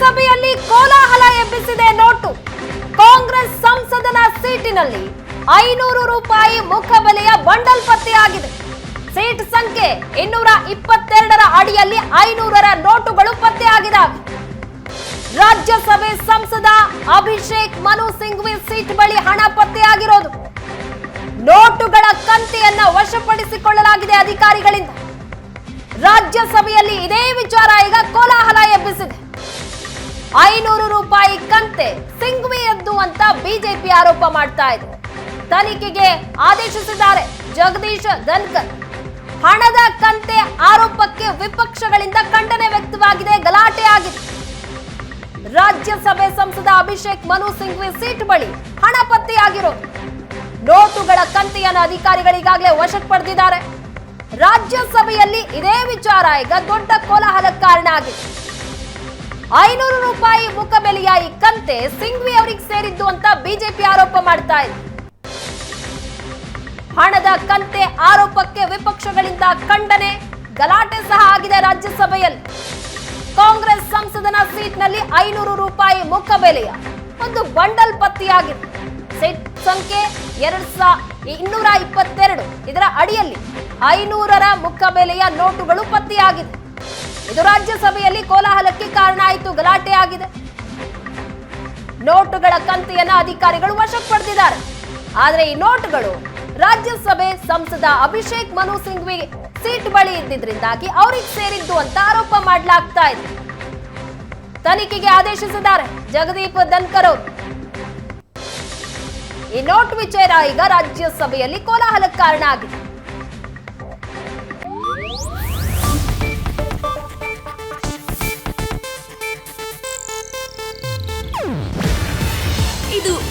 ರಾಜ್ಯಸಭೆಯಲ್ಲಿ ಕೋಲಾಹಲ ಎಬ್ಬಿಸಿದೆ ನೋಟು. ಕಾಂಗ್ರೆಸ್ ಸಂಸದನ ಸೀಟಿನಲ್ಲಿ ಐನೂರು ರೂಪಾಯಿ ಮುಖಬೆಲೆಯ ಬಂಡಲ್ ಪತ್ತೆಯಾಗಿದೆ. ಸೀಟ್ ಸಂಖ್ಯೆ ಇನ್ನೂರ ಇಪ್ಪತ್ತೆರಡರ ಅಡಿಯಲ್ಲಿ ಐನೂರರ ನೋಟುಗಳು ಪತ್ತೆಯಾಗಿದ್ದಾವೆ. ರಾಜ್ಯಸಭೆ ಸಂಸದ ಅಭಿಷೇಕ್ ಮನು ಸಿಂಘ್ವಿ ಸೀಟ್ ಬಳಿ ಹಣ ಪತ್ತೆಯಾಗಿರೋದು. ನೋಟುಗಳ ಕಂತಿಯನ್ನ ವಶಪಡಿಸಿಕೊಳ್ಳಲಾಗಿದೆ ಅಧಿಕಾರಿಗಳಿಂದ. ರಾಜ್ಯಸಭೆಯಲ್ಲಿ ಇದೇ ವಿಚಾರ ಈಗ ಕೋಲಾಹಲ ಎಬ್ಬಿಸಿದೆ. ಐನೂರು ರೂಪಾಯಿ ಕಂತೆ ಸಿಂಘ್ವಿಯದ್ದು ಅಂತ ಬಿಜೆಪಿ ಆರೋಪ ಮಾಡ್ತಾ ಇದೆ. ತನಿಖೆಗೆ ಆದೇಶಿಸಿದ್ದಾರೆ ಜಗದೀಶ್ ಧನ್ಕರ್. ಹಣದ ಕಂತೆ ಆರೋಪಕ್ಕೆ ವಿಪಕ್ಷಗಳಿಂದ ಖಂಡನೆ ವ್ಯಕ್ತವಾಗಿದೆ, ಗಲಾಟೆ ಆಗಿದೆ. ರಾಜ್ಯಸಭೆ ಸಂಸದ ಅಭಿಷೇಕ್ ಮನು ಸಿಂಘ್ವಿ ಸೀಟ್ ಬಳಿ ಹಣ ಪತ್ತೆಯಾಗಿರೋ ನೋಟುಗಳ ಕಂತೆಯನ್ನು ಅಧಿಕಾರಿಗಳಿಗಾಗಲೇ ವಶಕ್ಕೆ ಪಡೆದಿದ್ದಾರೆ. ರಾಜ್ಯಸಭೆಯಲ್ಲಿ ಇದೇ ವಿಚಾರ, ಈಗ ದೊಡ್ಡ ಕೋಲಾಹಲಕ್ಕೆ ಕಾರಣ ಆಗಿದೆ. ಐನೂರು ರೂಪಾಯಿ ಮುಖಬೆಲೆಯ ಈ ಕಂತೆ ಸಿಂಘ್ವಿ ಅವರಿಗೆ ಸೇರಿದ್ದು ಅಂತ ಬಿಜೆಪಿ ಆರೋಪ ಮಾಡ್ತಾ ಇದೆ. ಹಣದ ಕಂತೆ ಆರೋಪಕ್ಕೆ ವಿಪಕ್ಷಗಳಿಂದ ಖಂಡನೆ, ಗಲಾಟೆ ಸಹ ಆಗಿದೆ ರಾಜ್ಯಸಭೆಯಲ್ಲಿ. ಕಾಂಗ್ರೆಸ್ ಸಂಸದನ ಸೀಟ್ನಲ್ಲಿ ಐನೂರು ರೂಪಾಯಿ ಮುಖಬೆಲೆಯ ಒಂದು ಬಂಡಲ್ ಪತ್ತೆಯಾಗಿದೆ. ಸೀಟ್ ಸಂಖ್ಯೆ ಎರಡ್ ಸಾವಿರ ಇನ್ನೂರ ಇಪ್ಪತ್ತೆರಡು. ಇದರ ಅಡಿಯಲ್ಲಿ ಐನೂರರ ಮುಖಬೆಲೆಯ ನೋಟುಗಳು ಪತ್ತೆಯಾಗಿದೆ. ಇದು ರಾಜ್ಯಸಭೆಯಲ್ಲಿ ಕೋಲಾಹಲಕ್ಕೆ ಕಾರಣ ಆಯಿತು. ಗಲಾಟೆ ಆಗಿದೆ. ನೋಟುಗಳ ಕಂತೆಯನ್ನ ಅಧಿಕಾರಿಗಳು ವಶಕ್ಕೆ ಪಡೆದಿದ್ದಾರೆ. ಆದ್ರೆ ಈ ನೋಟುಗಳು ರಾಜ್ಯಸಭೆ ಸಂಸದ ಅಭಿಷೇಕ್ ಮನು ಸಿಂಘ್ವಿ ಸೀಟ್ ಬಳಿ ಇದ್ದಿದ್ರಿಂದಾಗಿ ಅವ್ರಿಗೆ ಸೇರಿದ್ದು ಅಂತ ಆರೋಪ ಮಾಡಲಾಗ್ತಾ ಇದೆ. ತನಿಖೆಗೆ ಆದೇಶಿಸಿದ್ದಾರೆ ಜಗದೀಪ್ ಧನ್ಕರ್ ಈ ನೋಟ್ ವಿಚಾರ ಈಗ ರಾಜ್ಯಸಭೆಯಲ್ಲಿ ಕೋಲಾಹಲಕ್ಕೆ ಕಾರಣ ಆಗಿದೆ.